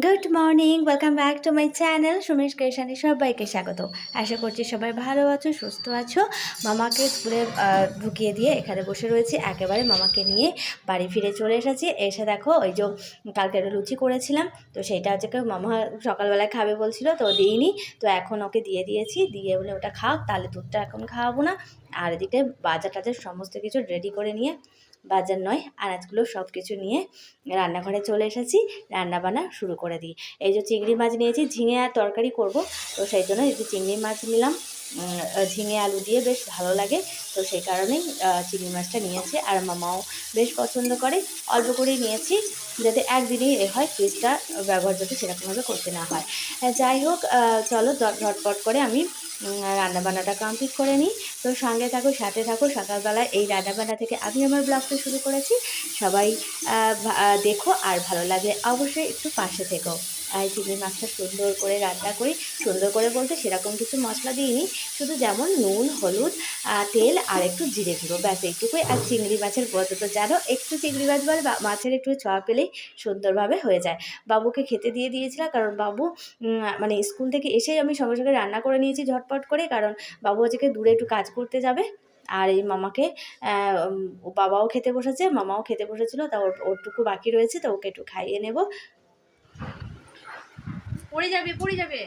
Good morning welcome back to my channel Sumesh Keshani সবাইকে স্বাগত। আশা করছি সবাই ভালো আছো, সুস্থ আছো। মামাকে স্কুলে ঢুকিয়ে দিয়ে এখানে বসে রয়েছি। একেবারে মামাকে নিয়ে বাড়ি ফিরে চলে এসেছি। এসে দেখো, ওই যে কালকে একটা লুচি করেছিলাম। তো সেটা হচ্ছে কি, মামা সকালবেলায় খাবে বলছিল, তো দিইনি। তো এখন ওকে দিয়ে দিয়েছি। দিয়ে বলে ওটা খাও, তাহলে দুধটা এখন খাওয়াবো না। আর এদিকে বাজার টাজার সমস্ত কিছু রেডি করে নিয়ে বাজার নয়, আনাজগুলো সব কিছু নিয়ে রান্নাঘরে চলে এসেছি রান্না বান্না শুরু করে দিই। এই যে চিংড়ি মাছ নিয়েছি, ঝিঙে আর তরকারি করব, তো সেই জন্য একটু চিংড়ি মাছ নিলাম। ঝিঙে আলু দিয়ে বেশ ভালো লাগে, তো সেই কারণেই চিংড়ি মাছটা নিয়েছি, আর মামাও বেশ পছন্দ করে। অল্প করেই নিয়েছি, যাতে একদিনেই এ হয় ফ্রিজটা ব্যবহার যাতে সেরকমভাবে করতে না হয়। যাই হোক চলো ঝট- ঝটপট করে আমি রান্না বান্নাটা কমপ্লিট করে নিই। তো সঙ্গে থাকো, সাথে থাকো সকালবেলায় এই রান্নাবান্না থেকে আমি আমার ব্লগটা শুরু করেছি। সবাই দেখো আর ভালো লাগে অবশ্যই একটু পাশে থেকো। আর চিংড়ি মাছটা সুন্দর করে রান্না করি। সুন্দর করে বলতে সেরকম কিছু মশলা দিইনি, শুধু যেমন নুন, হলুদ তেল আর একটু জিরে গুঁড়ো, ব্যাস এইটুকুই। আর চিংড়ি মাছের বলতে তো জানো, একটু চিংড়ি মাছ বলে মাছের একটু ছোঁয়া পেলেই সুন্দরভাবে হয়ে যায়। বাবুকে খেতে দিয়ে দিয়েছিলাম কারণ বাবু মানে স্কুল থেকে এসেই আমি সঙ্গে সঙ্গে রান্না করে নিয়েছি ঝটপট করে, কারণ বাবু আজকে দূরে একটু কাজ করতে যাবে। আর এই মামাকে বাবাও খেতে বসেছে, মামাও খেতে বসেছিল, তা ওর, ওরটুকু বাকি রয়েছে, তো ওকে একটু খাইয়ে নেব। পড়ে যাবে পড়ে যাবে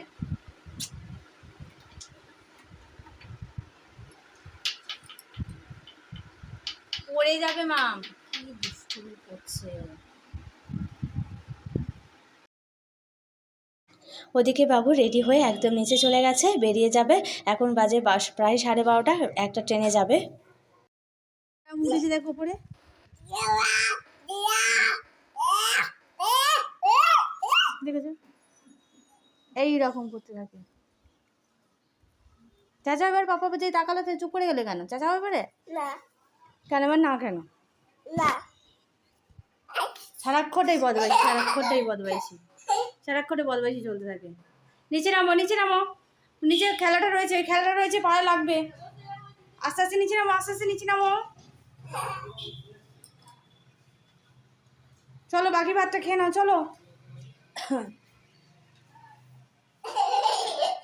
পড়ে যাবে মাম কি দুষ্টুমি করছে ওদিকে বাবু রেডি হয়ে একদম নিচে চলে গেছে বেরিয়ে যাবে এখন বাজে বাস প্রায় সাড়ে বারোটা একটা ট্রেনে যাবে দেখো পরে দেখেছ এই রকম করতে থাকে। চাচা এবার পাপা যে তাকালো তো চুপ করে গেলে কেন? চাচা এবারে না। কেন এবার না কেন? না। সারাক্ষণটাই বদমাইশি সারাক্ষণটাই বদমাইশি। সারাক্ষণে বদমাইশি চলতে থাকে। নিচে নামো নিচে নামো। নিচে খেলাটা রয়েছে ওই খেলাটা রয়েছে পায়ে লাগবে। আস্তে আস্তে নিচে নামো আস্তে আস্তে নিচে নামো। চলো বাকি ভাতটা খেয়ে নাও চলো।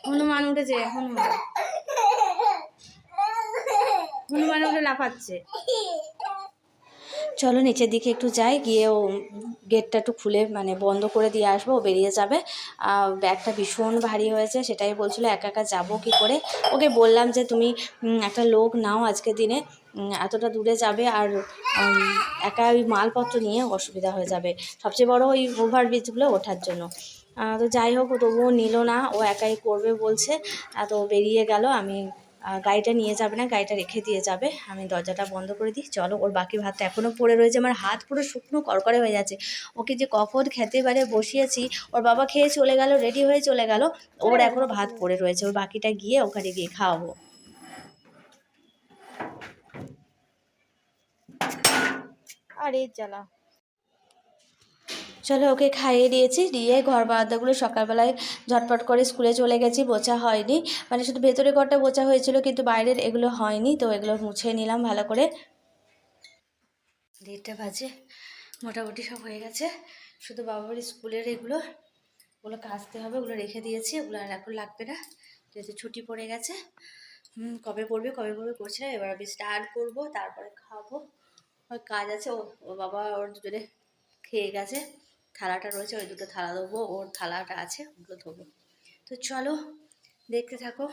হনুমান উঠেছে, হনুমান। হনুমান উঠে লাফাচ্ছে। চলো নিচের দিকে একটু যাই, গিয়ে ও গেটটা একটু খুলে মানে বন্ধ করে দিয়ে আসব, ও বেরিয়ে যাবে। ব্যাগটা ভীষণ ভারী হয়েছে, সেটাই বলছিল, একা একা যাব কি করে? ওকে বললাম যে, তুমি একটা লোক নাও আজকের দিনে এতটা দূরে যাবে আর একা ওই মালপত্র নিয়ে অসুবিধা হয়ে যাবে। সবচেয়ে বড় ওই ওভার ব্রিজগুলো ওঠার জন্য। তো যাই হোক তবুও নিল না, ও একাই করবে বলছে। তো বেরিয়ে গেল, আমি গাড়িটা নিয়ে যাবে না, গাড়িটা রেখে দিয়ে যাবে। আমি দরজাটা বন্ধ করে দিই, চলো, ওর বাকি ভাতটা এখনও পড়ে রয়েছে, আমার হাত পুরো শুকনো করকরে হয়ে যাচ্ছে। ওকে যে কখন খেতে পারে, বসিয়েছি, ওর বাবা খেয়ে চলে গেল রেডি হয়ে চলে গেল, ওর এখনও ভাত পড়ে রয়েছে, ওর বাকিটা গিয়ে ওখানে গিয়ে খাওয়াবো। আরে জ্বালা। চলো ওকে খাইয়ে দিয়েছি, দিয়ে ঘর বারান্দাগুলো সকালবেলায় ঝটপট করে স্কুলে চলে গেছি, বোচা হয়নি। মানে শুধু ভেতরে ঘরটা বোচা হয়েছিল, কিন্তু বাইরের এগুলো হয়নি, তো এগুলো মুছে নিলাম ভালো করে। দেড়টা বাজে, মোটামুটি সব হয়ে গেছে। শুধু বাবার স্কুলের এগুলো, ওগুলো কাচতে হবে, ওগুলো রেখে দিয়েছি, ওগুলো আর এখন লাগবে না, যেহেতু ছুটি পড়ে গেছে। কবে পড়বে কবে পড়বে করছিলাম এবার আমি স্টার্ট করব, তারপরে খাব। ওর কাজ আছে ও বাবা, ওর দুজনে খেয়ে গেছে। থালাটা রয়েছে, ওই দুটো থালা দেবো ওর থালাটা আছে, ওগুলো ধোবো। তো চলো, দেখতে থাকো।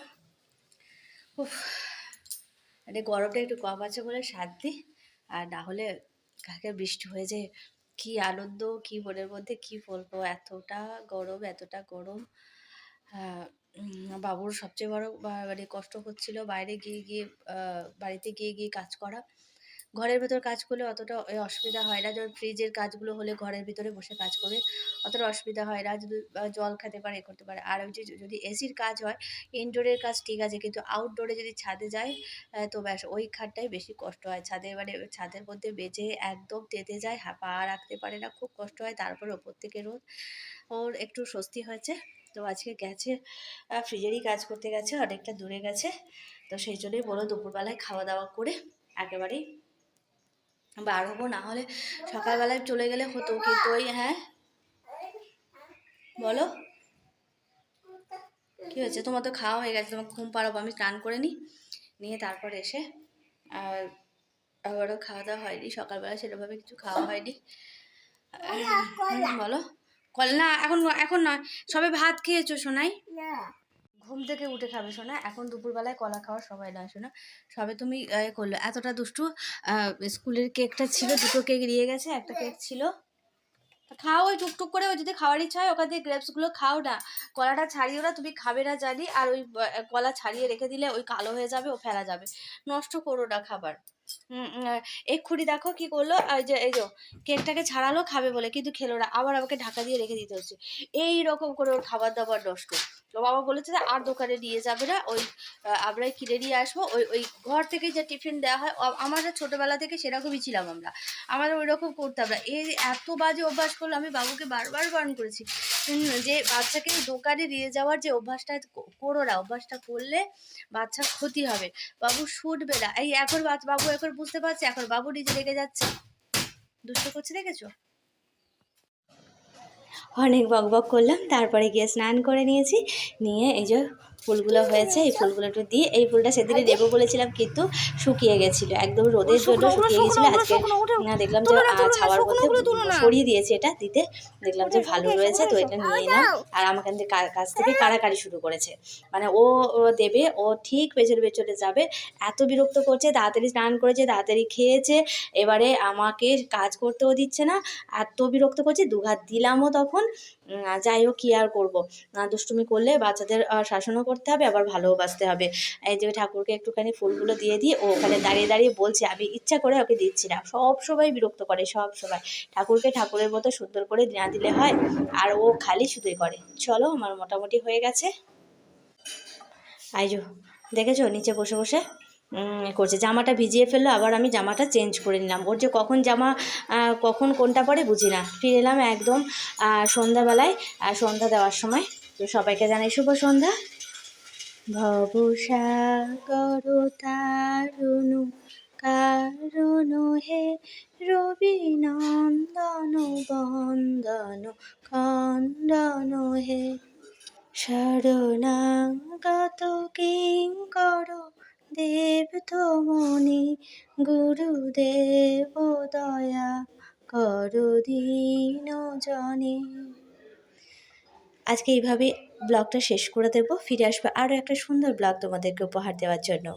উফ মানে গরমটা একটু কম আছে বলে শান্তি আর না হলে কালকে বৃষ্টি হয়ে যে কি আনন্দ, কি মনের মধ্যে, কি বলব, এতটা গরম এতটা গরম। বাবুর সবচেয়ে বড় মানে কষ্ট হচ্ছিল বাইরে গিয়ে গিয়ে বাড়িতে গিয়ে গিয়ে কাজ করা। ঘরের ভেতর কাজ করলে অতটা অসুবিধা হয় না। যেমন ফ্রিজের কাজগুলো হলে ঘরের ভিতরে বসে কাজ করে অতটা অসুবিধা হয় না। যদি জল খেতে পারে এ করতে পারে। আর ওই যে যদি এসির কাজ হয় ইনডোরের কাজ ঠিক আছে কিন্তু আউটডোরে যদি ছাদে যায় তো ব্যাস ওই খাটটাই বেশি কষ্ট হয়। ছাদে মানে ছাদের মধ্যে বেঁচে একদম তেতে যায় পা রাখতে পারে না, খুব কষ্ট হয়। তারপর ওপর থেকে রোদ, ওর একটু স্বস্তি হয়েছে। তো আজকে গেছে ফ্রিজেরই কাজ করতে গেছে, অনেকটা দূরে গেছে। তো সেই জন্যই বলো দুপুরবেলায় খাওয়া দাওয়া করে একেবারেই বার হব না হলে সকালবেলায় চলে গেলে হতো কিন্তু ওই হ্যাঁ? বলো। কি হয়েছে? তোমার তো খাওয়া হয়ে গেছে তোমাকে ঘুম পাড়াবো আমি স্নান করে নিই নিয়ে তারপর এসে আর আবারও খাওয়া দাওয়া হয়নি সকালবেলা সেরকমভাবে কিছু খাওয়া হয়নি। বলো। কল না এখন এখন নয় সবে ভাত খেয়েছো শোনাই ঘুম থেকে উঠে খাবে শোনা এখন দুপুরবেলায় কলা খাওয়ার সময় নয় শোনা সবে তুমি এ করল। এতটা দুষ্টু স্কুলের কেকটা ছিল, দুটো কেক দিয়ে গেছে, একটা কেক ছিল। খাও ওই টুকটুক করে, ওই যদি খাওয়ার ইচ্ছা হয়, ওখান থেকে গ্রেপসগুলো খাও না। কলাটা ছাড়িও না, তুমি খাবে না জানি। আর ওই কলা ছাড়িয়ে রেখে দিলে ওই কালো হয়ে যাবে, ও ফেলা যাবে। নষ্ট করো না খাবার। এক্ষুনি দেখো কি করল? এই যে এই যে, কেকটাকে ছাড়ালো, খাবে বলে, কিন্তু খেলো না আবার আমাকে ঢাকা দিয়ে রেখে দিতে হচ্ছে। এই রকম করে ওর খাবার দাবার নষ্ট। তো বাবা বলেছে যে, আর দোকানে নিয়ে যাবে না। ওই আমরাই কিনে নিয়ে আসব। ওই ওই ঘর থেকে যে টিফিন দেওয়া হয় আমাদের ছোটবেলা থেকে সেরকমই ছিলাম আমরা। আমরা ওই রকম করতাম না। এই এত বাজে অভ্যাস করল, আমি বাবুকে বারবার বারণ করেছি। যে বাচ্চাকে দোকানে নিয়ে যাওয়ার যে অভ্যাসটা করো না। অভ্যাসটা করলে বাচ্চার ক্ষতি হবে। বাবু শুটবে না। এই এখন বাবু এখন বুঝতে পারছি, এখন বাবু নিজে রেগে যাচ্ছে। দুষ্ট করছে, দেখেছ? অনেক বক বক করলাম, তারপরে গিয়ে স্নান করে নিয়েছি, নিয়ে এই যে ফুলগুলো হয়েছে এই ফুলগুলো একটু দিয়ে এই ফুলটা সেদিনে দেবো বলেছিলাম কিন্তু শুকিয়ে গেছিল। একদম রোদের জন্য শুকিয়ে গেছিল। আজকে না দেখলাম যে ছাওয়ার মধ্যে সরিয়ে দিয়েছি এটা দিতে। দেখলাম যে ভালো রয়েছে তো এটা নিয়ে এলাম আর আমার কাছ থেকে কাছ থেকে কাড়াকাড়ি শুরু করেছে। মানে ও দেবে ও ঠিক পেছনে পেছনে যাবে। এত বিরক্ত করছে তাড়াতাড়ি স্নান করেছে তাড়াতাড়ি খেয়েছে। এবারে আমাকে কাজ করতেও দিচ্ছে না এত বিরক্ত করছে দুঘাত দিলামও তখন। যাই হোক কী আর করব? না দুষ্টুমি করলে বাচ্চাদের শাসনও করতে হবে, আবার ভালোও বাসতে হবে। এই যে ঠাকুরকে একটুখানি ফুলগুলো দিয়ে দিয়ে ও ওখানে দাঁড়িয়ে দাঁড়িয়ে বলছে, আমি ইচ্ছা করে ওকে দিচ্ছি না। সব সময় বিরক্ত করে, সব সময়। ঠাকুরকে ঠাকুরের মতো সুন্দর করে না দিলে হয়, আর ও খালি শুধুই করে। চলো, আমার মোটামুটি হয়ে গেছে। আইজো, দেখেছ? নিচে বসে বসে করছে। জামাটা ভিজিয়ে ফেলল, আবার আমি জামাটা চেঞ্জ করে নিলাম। ওর যে কখন জামা কখন কোনটা পরে বুঝি না। ফিরে এলাম একদম সন্ধ্যাবেলায় সন্ধ্যা দেওয়ার সময়। তো সবাইকে জানাই শুভ সন্ধ্যা। ভবসাগর তারুণ কারণ হে রবি নন্দন বন্দন খন্দন হে। শরণাগত কিঙ্কর দেব তমনি গুরুদেব দয়া কর দীন জনে আজকে এইভাবে ব্লগটা শেষ করে দেবো। ফিরে আসব আরও একটা সুন্দর ব্লগ তোমাদেরকে উপহার দেওয়ার জন্য।